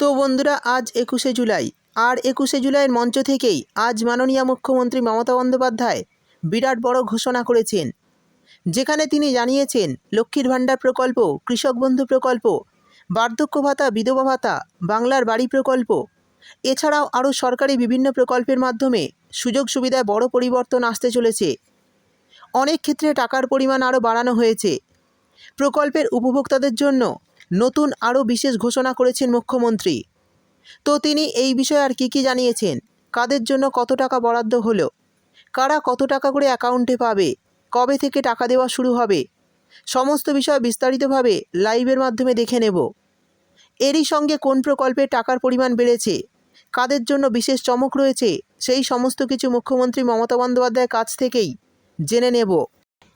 তো বন্ধুরা, আজ একুশে জুলাই। আর একুশে জুলাইয়ের মঞ্চ থেকেই আজ মাননীয় মুখ্যমন্ত্রী মমতা বন্দ্যোপাধ্যায় বিরাট বড় ঘোষণা করেছেন। যেখানে তিনি জানিয়েছেন, লক্ষ্মীর ভাণ্ডার প্রকল্প, কৃষক বন্ধু প্রকল্প, বার্ধক্য ভাতা, বিধবা ভাতা, বাংলার বাড়ি প্রকল্প, এছাড়াও আরও সরকারি বিভিন্ন প্রকল্পের মাধ্যমে সুযোগ সুবিধায় বড় পরিবর্তন আসতে চলেছে। অনেক ক্ষেত্রে টাকার পরিমাণ আরও বাড়ানো হয়েছে। প্রকল্পের উপভোক্তাদের জন্য নতুন আরও বিশেষ ঘোষণা করেছেন মুখ্যমন্ত্রী। তো তিনি এই বিষয়ে আর কী কী জানিয়েছেন? কাদের জন্য কত টাকা বরাদ্দ হলো? কারা কত টাকা করে অ্যাকাউন্টে পাবে? কবে থেকে টাকা দেওয়া শুরু হবে? সমস্ত বিষয় বিস্তারিতভাবে লাইভের মাধ্যমে দেখে নেব। এরই সঙ্গে কোন প্রকল্পে টাকার পরিমাণ বেড়েছে? কাদের জন্য বিশেষ চমক রয়েছে? সেই সমস্ত কিছু মুখ্যমন্ত্রী মমতা বন্দ্যোপাধ্যায়ের কাছ থেকেই জেনে নেব।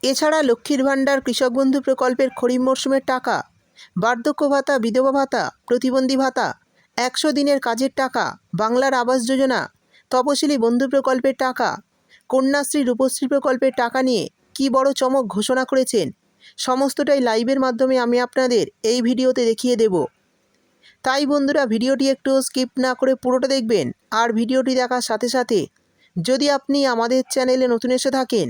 এছাড়া লক্ষ্মীর ভাণ্ডার কৃষক বন্ধু প্রকল্পের খরিফ মরশুমের টাকা বার্ধক্য ভাতা, বিধবা ভাতা, প্রতিবন্ধী ভাতা, একশো দিনের কাজের টাকা, বাংলার আবাস যোজনা, তপশিলি বন্ধু প্রকল্পের টাকা, কন্যাশ্রী রূপশ্রী প্রকল্পের টাকা নিয়ে কি বড় চমক ঘোষণা করেছেন? সমস্তটাই লাইভের মাধ্যমে আমি আপনাদের এই ভিডিওতে দেখিয়ে দেব। তাই বন্ধুরা, ভিডিওটি একটু স্কিপ না করে পুরোটা দেখবেন। আর ভিডিওটি দেখার সাথে সাথে যদি আপনি আমাদের চ্যানেলে নতুন এসে থাকেন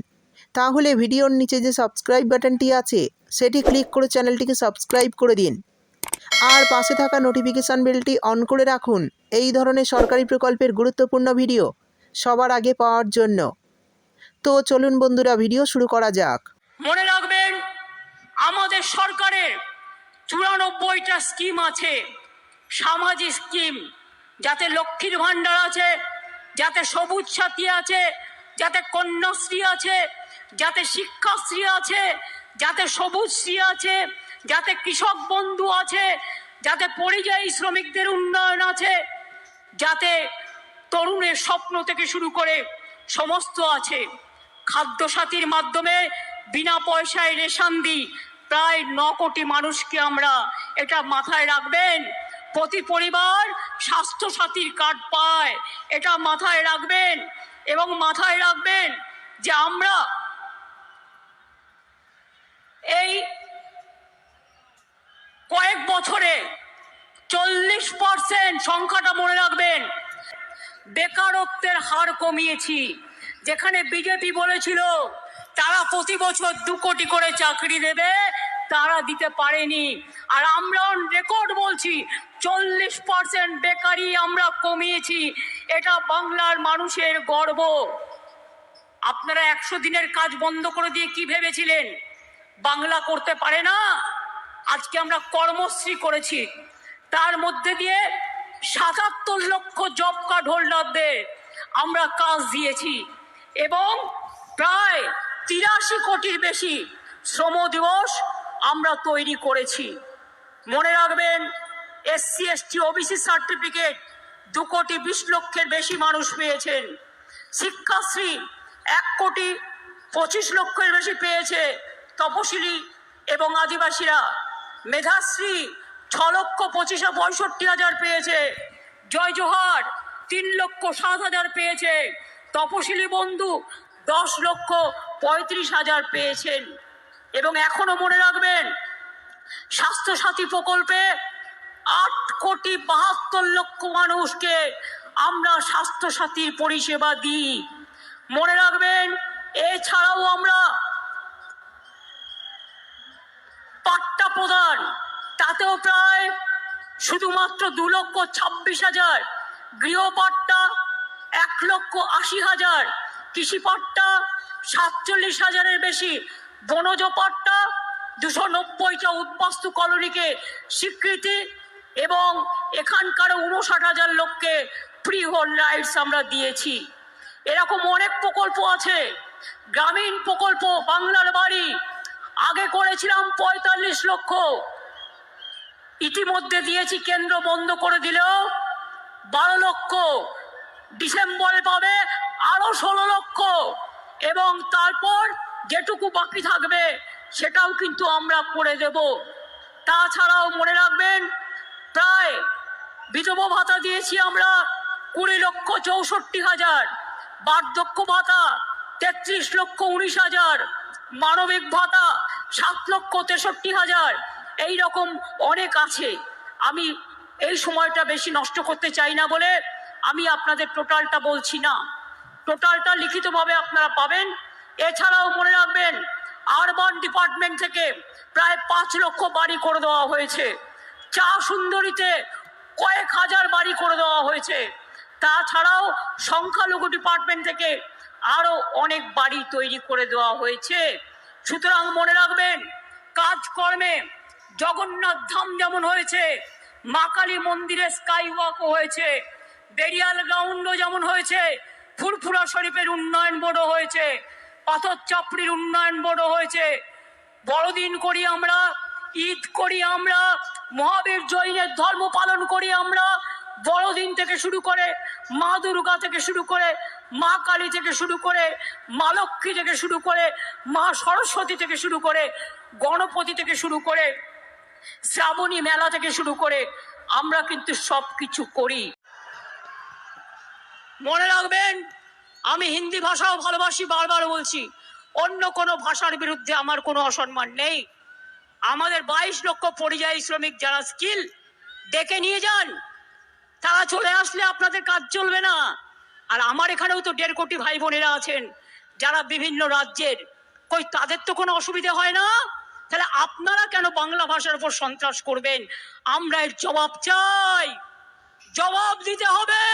তাহলে ভিডিওর নিচে যে সাবস্ক্রাইব বাটনটি আছে, সেটি ক্লিক করে চ্যানেলটিকে সাবস্ক্রাইব করে দিন। আর পাশে থাকা নোটিফিকেশান বেলটি অন করে রাখুন। এই ধরনের সরকারি প্রকল্পের গুরুত্বপূর্ণ ভিডিও সবার আগে পাওয়ার জন্য। তো চলুন বন্ধুরা, ভিডিও শুরু করা যাক। মনে রাখবেন, আমাদের সরকারের চুরানব্বইটা স্কিম আছে, সামাজিক স্কিম যাতে লক্ষ্মীর ভাণ্ডার আছে, যাতে সবুজ সাথী আছে, যাতে কন্যাশ্রী আছে যাতে শিক্ষাশ্রী আছে, যাতে সবুজশ্রী আছে, যাতে কৃষক বন্ধু আছে, যাতে পরিযায়ী শ্রমিকদের উন্নয়ন আছে, যাতে তরুণের স্বপ্ন থেকে শুরু করে সমস্ত আছে। খাদ্য সাথীর মাধ্যমে বিনা পয়সায় রেশন দিই, প্রায় ন কোটি মানুষকে আমরা এটা মাথায় রাখবেন। প্রতি পরিবার স্বাস্থ্য সাথীর কার্ড পায়, এটা মাথায় রাখবেন এবং মাথায় রাখবেন যে আমরা এই কয়েক বছরে চল্লিশ পার্সেন্ট সংখ্যাটা মনে রাখবেন। বেকারত্বের হার কমিয়েছি। যেখানে বিজেপি বলেছিল, তারা প্রতি বছর দু কোটি করে চাকরি দেবে, তারা দিতে পারেনি। আর আমরা রেকর্ড বলছি, চল্লিশ পার্সেন্ট বেকারি আমরা কমিয়েছি। এটা বাংলার মানুষের গর্ব। আপনারা একশো দিনের কাজ বন্ধ করে দিয়ে কি ভেবেছিলেন? বাংলা করতে পারে না? আজকে আমরা কর্মশ্রী করেছি। তার মধ্যে দিয়ে সাতাত্তর লক্ষ জব কার্ড হোল্ডারদের আমরা কাজ দিয়েছি। এবং প্রায় তিরাশি কোটির বেশি শ্রম দিবস আমরা তৈরি করেছি। মনে রাখবেন এসসি এসটি ওবিসি সার্টিফিকেট দু কোটি বিশ লক্ষের বেশি মানুষ পেয়েছেন। শিক্ষাশ্রী এক কোটি পঁচিশ লক্ষের বেশি পেয়েছে তপশিলি এবং আদিবাসীরা। মেধাশ্রী ছ লক্ষ পঁচিশে পঁয়ষট্টি হাজার পেয়েছে। জয় জোহার, তিন লক্ষ সাত হাজার পেয়েছে। তপশিলি বন্ধু, দশ লক্ষ পঁয়ত্রিশ হাজার পেয়েছেন। এবং এখনও মনে রাখবেন, স্বাস্থ্যসাথী প্রকল্পে আট কোটি বাহাত্তর লক্ষ মানুষকে আমরা স্বাস্থ্যসাথীর পরিষেবা দিই। মনে রাখবেন, এছাড়াও আমরা পাট্টা প্রদান তাতেও প্রায় শুধুমাত্র দু লক্ষ ছাব্বিশ হাজার, গৃহপাট্টা এক লক্ষ আশি হাজার কৃষি পাট্টা সাতচল্লিশ হাজারের বেশি বনজ পাট্টা দুশো নব্বইটা উদ্বাস্তু কলোনিকে স্বীকৃতি এবং এখানকার উনষাট হাজার লোককে ফ্রি হোল রাইটস আমরা দিয়েছি। এরকম অনেক প্রকল্প আছে। গ্রামীণ প্রকল্প বাংলার বাড়ি। আগে করেছিলাম পঁয়তাল্লিশ লক্ষ। ইতিমধ্যে দিয়েছি, কেন্দ্র বন্ধ করে দিলেও বারো লক্ষ ডিসেম্বরে পাবে আরও ষোলো লক্ষ। এবং তারপর যেটুকু বাকি থাকবে সেটাও কিন্তু আমরা করে দেব। তাছাড়াও মনে রাখবেন, প্রায় বিধবা ভাতা দিয়েছি আমরা কুড়ি লক্ষ চৌষট্টি হাজার, বার্ধক্য ভাতা তেত্রিশ লক্ষ উনিশ হাজার, মানবিক ভাতা সাত লক্ষ তেষট্টি হাজার এই রকম অনেক আছে। আমি এই সময়টা বেশি নষ্ট করতে চাই না বলে আমি আপনাদের টোটালটা বলছি না। টোটালটা লিখিতভাবে আপনারা পাবেন। এছাড়াও মনে রাখবেন, আরবান ডিপার্টমেন্ট থেকে প্রায় পাঁচ লক্ষ বাড়ি করে দেওয়া হয়েছে। চা সুন্দরীতে কয়েক হাজার বাড়ি করে দেওয়া হয়েছে। তাছাড়াও সংখ্যালঘু ডিপার্টমেন্ট থেকে আরও অনেক বাড়ি তৈরি করে দেওয়া হয়েছে। সুতরাং মনে রাখবেন, কাজকর্মে জগন্নাথ ধাম যেমন হয়েছে, মা কালী মন্দিরে স্কাই ওয়াকও হয়েছে বেরিয়াল গ্রাউন্ডও যেমন হয়েছে, ফুরফুরা শরীফের উন্নয়ন বোর্ডও হয়েছে পাথর চাপড়ির উন্নয়ন বোর্ডও হয়েছে। বড়দিন করি আমরা, ঈদ করি আমরা, মহাবীর জৈনের ধর্ম পালন করি আমরা, বড়দিন থেকে শুরু করে মা দুর্গা থেকে শুরু করে মা কালী থেকে শুরু করে মা লক্ষ্মী থেকে শুরু করে মা সরস্বতী থেকে শুরু করে গণপতি থেকে শুরু করে শ্রাবণী মেলা থেকে শুরু করে আমরা কিন্তু সব কিছু করি। মনে রাখবেন, আমি হিন্দি ভাষাও ভালোবাসি, বারবার বলছি, অন্য কোনো ভাষার বিরুদ্ধে আমার কোনো অসম্মান নেই। আমাদের বাইশ লক্ষ পরিযায়ী শ্রমিক যারা স্কিল, ডেকে নিয়ে যান। তারা চলে আসলে আপনাদের কাজ চলবে না। আর আমার এখানেও তো দেড় কোটি ভাই বোনেরা আছেন, যারা বিভিন্ন রাজ্যের, কই তাদের তো কোনো অসুবিধা হয় না? তাহলে আপনারা কেন বাংলা ভাষার উপর সন্ত্রাস করবেন? আমরা এর জবাব চাই। জবাব দিতে হবে।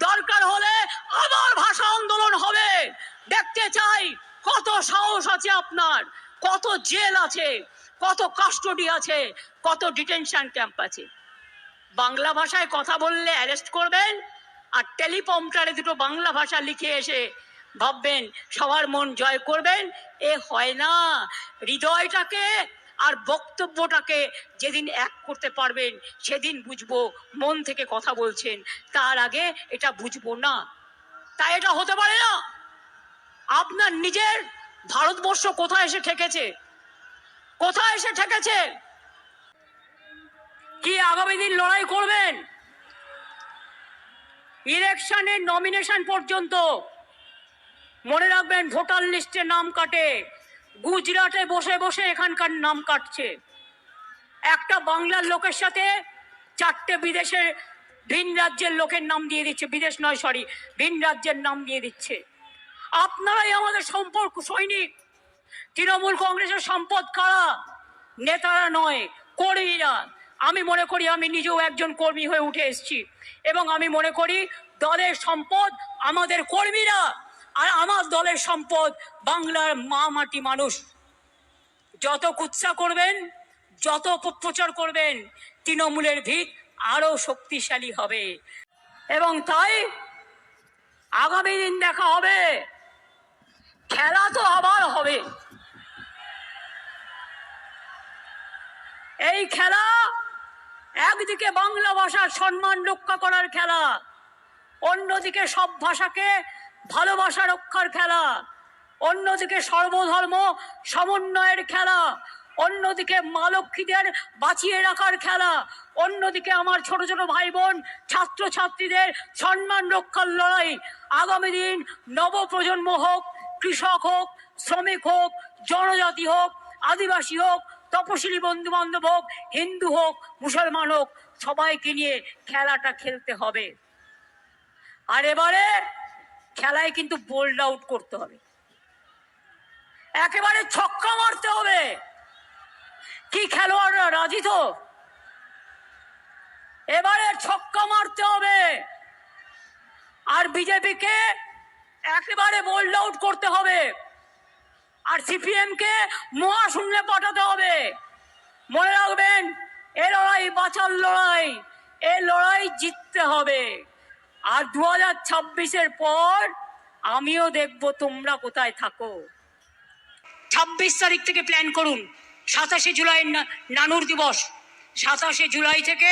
দরকার হলে আবার ভাষা আন্দোলন হবে। দেখতে চাই কত সাহস আছে আপনার, কত জেল আছে, কত কাস্টডি আছে, কত ডিটেনশন ক্যাম্প আছে। বাংলা ভাষায় কথা বললে অ্যারেস্ট করবেন আর টেলিপম্পটারে দুটো বাংলা ভাষা লিখে এসে ভাববেন, সবার মন জয় করবেন? এ হয় না। হৃদয়টাকে আর বক্তব্যটাকে যেদিন এক করতে পারবেন, সেদিন বুঝব মন থেকে কথা বলছেন। তার আগে এটা বুঝব না। তাই এটা হতে পারে না। আপনার নিজের ভারতবর্ষ কোথায় এসে ঠেকেছে? কোথায় এসে ঠেকেছে? কি আগামী দিন লড়াই করবেন? ইলেকশনের নমিনেশন পর্যন্ত মনে রাখবেন ভোটার লিস্টে নাম কাটে। গুজরাটে বসে বসে এখানকার নাম কাটছে। একটা বাংলার লোকের সাথে চারটে বিদেশে ভিন রাজ্যের লোকের নাম দিয়ে দিচ্ছে। বিদেশ নয় সরি ভিন রাজ্যের নাম দিয়ে দিচ্ছে। আপনারাই আমাদের সম্পর্ক সৈনিক। তৃণমূল কংগ্রেসের সম্পদ কারা? নেতারা নয়, কর্মীরা। আমি মনে করি আমি নিজেও একজন কর্মী হয়ে উঠে এসেছি। এবং আমি মনে করি দলের সম্পদ আমাদের কর্মীরা। আর আমার দলের সম্পদ, বাংলার মা মাটি মানুষ। যত কুৎসা করবেন, যত অপপ্রচার করবেন, তৃণমূলের ভিত আরও শক্তিশালী হবে। এবং তাই আগামী দিন দেখা হবে। খেলা তো আবার হবে। এই খেলা একদিকে বাংলা ভাষার সম্মান রক্ষা করার খেলা, অন্যদিকে সব ভাষাকে ভালোবাসা রক্ষার খেলা। অন্যদিকে সর্বধর্ম সমন্বয়ের খেলা। অন্যদিকে মা লক্ষ্মীদের বাঁচিয়ে রাখার খেলা। অন্যদিকে আমার ছোট ছোট ভাই বোন ছাত্র ছাত্রীদের সম্মান রক্ষার লড়াই। আগামী দিন নবপ্রজন্ম হোক, কৃষক হোক, শ্রমিক হোক, জনজাতি হোক, আদিবাসী হোক, তপশিলি বন্ধু বান্ধব হোক, হিন্দু হোক, মুসলমান হোক, সবাইকে নিয়ে খেলাটা খেলতে হবে। আর এবারে খেলায় কিন্তু বোল্ড আউট করতে হবে। একেবারে ছক্কা মারতে হবে। কি খেলোয়াড়রা, রাজি তো? এবারে ছক্কা মারতে হবে। আর বিজেপিকে একেবারে বোল্ড আউট করতে হবে। আর সিপিএম কে মহাশূন্যে পাঠাতে হবে। মনে রাখবেন, এ লড়াই বাঁচার লড়াই, এ লড়াই জিততে হবে। আর দু হাজার ছাব্বিশের পর আমিও দেখব তোমরা কোথায় থাকো। ছাব্বিশ তারিখ থেকে প্ল্যান করুন। সাতাশে জুলাই নানুর দিবস। সাতাশে জুলাই থেকে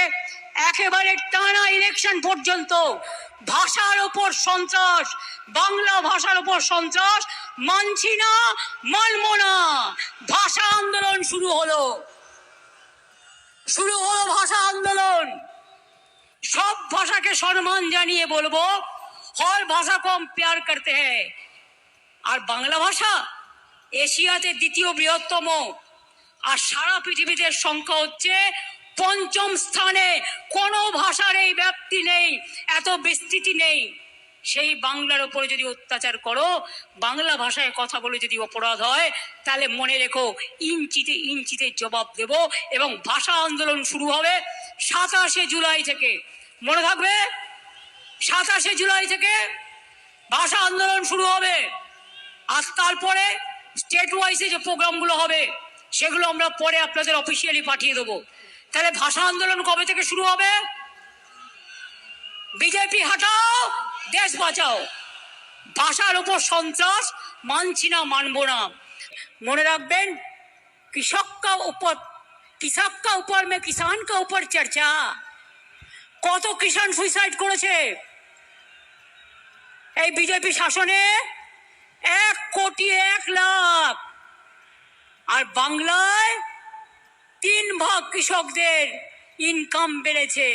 একেবারে টানা ইলেকশন পর্যন্ত ভাষার ওপর সন্ত্রাস, বাংলা ভাষার ওপর সন্ত্রাস মানছি না মানব না ভাষা আন্দোলন শুরু হলো। শুরু হলো ভাষা আন্দোলন। সব ভাষাকে সম্মান জানিয়ে বলব, হর ভাষা কম প্যার করতে হ্যায়। আর বাংলা ভাষা এশিয়াতে দ্বিতীয় বৃহত্তম, আর সারা পৃথিবীতে সংখ্যা হচ্ছে পঞ্চম স্থানে। কোনো ভাষার এই ব্যাপ্তি নেই, এত বিস্তৃতি নেই। সেই বাংলার ওপরে যদি অত্যাচার করো, বাংলা ভাষায় কথা বলে যদি অপরাধ হয়, তাহলে মনে রেখো, ইঞ্চিতে ইঞ্চিতে জবাব দেব এবং ভাষা আন্দোলন শুরু হবে। সাতাশে জুলাই থেকে। মনে থাকবে? সাতাশে জুলাই থেকে ভাষা আন্দোলন শুরু হবে। আর তারপরে স্টেট ওয়াইজে যে প্রোগ্রামগুলো হবে, সেগুলো আমরা পরে আপনাদের অফিসিয়ালি পাঠিয়ে দেবো। তাহলে ভাষা আন্দোলন কবে থেকে শুরু হবে? বিজেপি হাটাও, দেশ বাঁচাও। ভাষার উপর সন্ত্রাস মানছি না, মানবো না। মনে রাখবেন কৃষক কা উপর কৃষক কা উপর মে কিষান কা উপর চর্চা কত কিষান সুইসাইড করেছে এই বিজেপি শাসনে এক কোটি এক লাখ আর বাংলায় তিন ভাগ কৃষকদের ইনকাম বেড়েছে